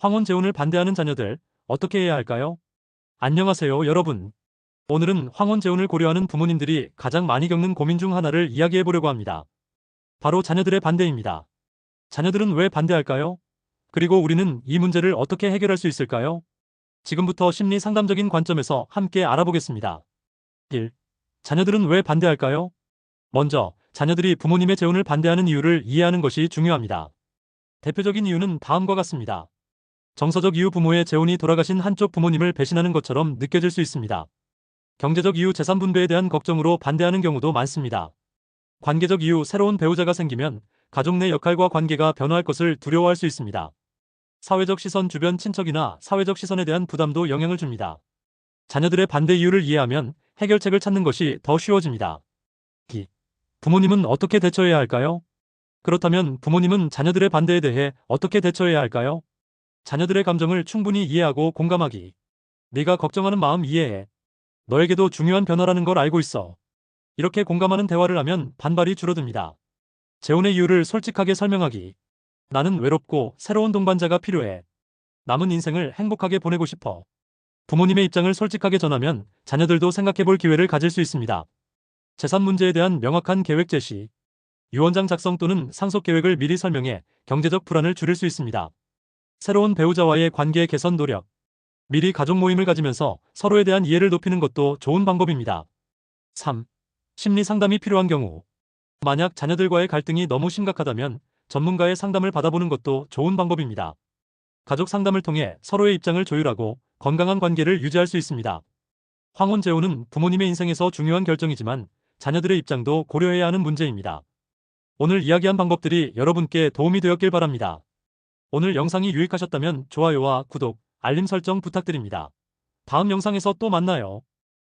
황혼 재혼을 반대하는 자녀들 어떻게 해야 할까요? 안녕하세요, 여러분. 오늘은 황혼 재혼을 고려하는 부모님들이 가장 많이 겪는 고민 중 하나를 이야기해 보려고 합니다. 바로 자녀들의 반대입니다. 자녀들은 왜 반대할까요? 그리고 우리는 이 문제를 어떻게 해결할 수 있을까요? 지금부터 심리 상담적인 관점에서 함께 알아보겠습니다. 1. 자녀들은 왜 반대할까요? 먼저, 자녀들이 부모님의 재혼을 반대하는 이유를 이해하는 것이 중요합니다. 대표적인 이유는 다음과 같습니다. 정서적 이유 부모의 재혼이 돌아가신 한쪽 부모님을 배신하는 것처럼 느껴질 수 있습니다. 경제적 이유 재산 분배에 대한 걱정으로 반대하는 경우도 많습니다. 관계적 이유 새로운 배우자가 생기면 가족 내 역할과 관계가 변화할 것을 두려워할 수 있습니다. 사회적 시선 주변 친척이나 사회적 시선에 대한 부담도 영향을 줍니다. 자녀들의 반대 이유를 이해하면 해결책을 찾는 것이 더 쉬워집니다. 2. 부모님은 어떻게 대처해야 할까요? 그렇다면 부모님은 자녀들의 반대에 대해 어떻게 대처해야 할까요? 자녀들의 감정을 충분히 이해하고 공감하기. 네가 걱정하는 마음 이해해. 너에게도 중요한 변화라는 걸 알고 있어. 이렇게 공감하는 대화를 하면 반발이 줄어듭니다. 재혼의 이유를 솔직하게 설명하기. 나는 외롭고 새로운 동반자가 필요해. 남은 인생을 행복하게 보내고 싶어. 부모님의 입장을 솔직하게 전하면 자녀들도 생각해 볼 기회를 가질 수 있습니다. 재산 문제에 대한 명확한 계획 제시. 유언장 작성 또는 상속 계획을 미리 설명해 경제적 불안을 줄일 수 있습니다. 새로운 배우자와의 관계 개선 노력. 미리 가족 모임을 가지면서 서로에 대한 이해를 높이는 것도 좋은 방법입니다. 3. 심리 상담이 필요한 경우. 만약 자녀들과의 갈등이 너무 심각하다면 전문가의 상담을 받아보는 것도 좋은 방법입니다. 가족 상담을 통해 서로의 입장을 조율하고 건강한 관계를 유지할 수 있습니다. 황혼 재혼은 부모님의 인생에서 중요한 결정이지만 자녀들의 입장도 고려해야 하는 문제입니다. 오늘 이야기한 방법들이 여러분께 도움이 되었길 바랍니다. 오늘 영상이 유익하셨다면 좋아요와 구독, 알림 설정 부탁드립니다. 다음 영상에서 또 만나요.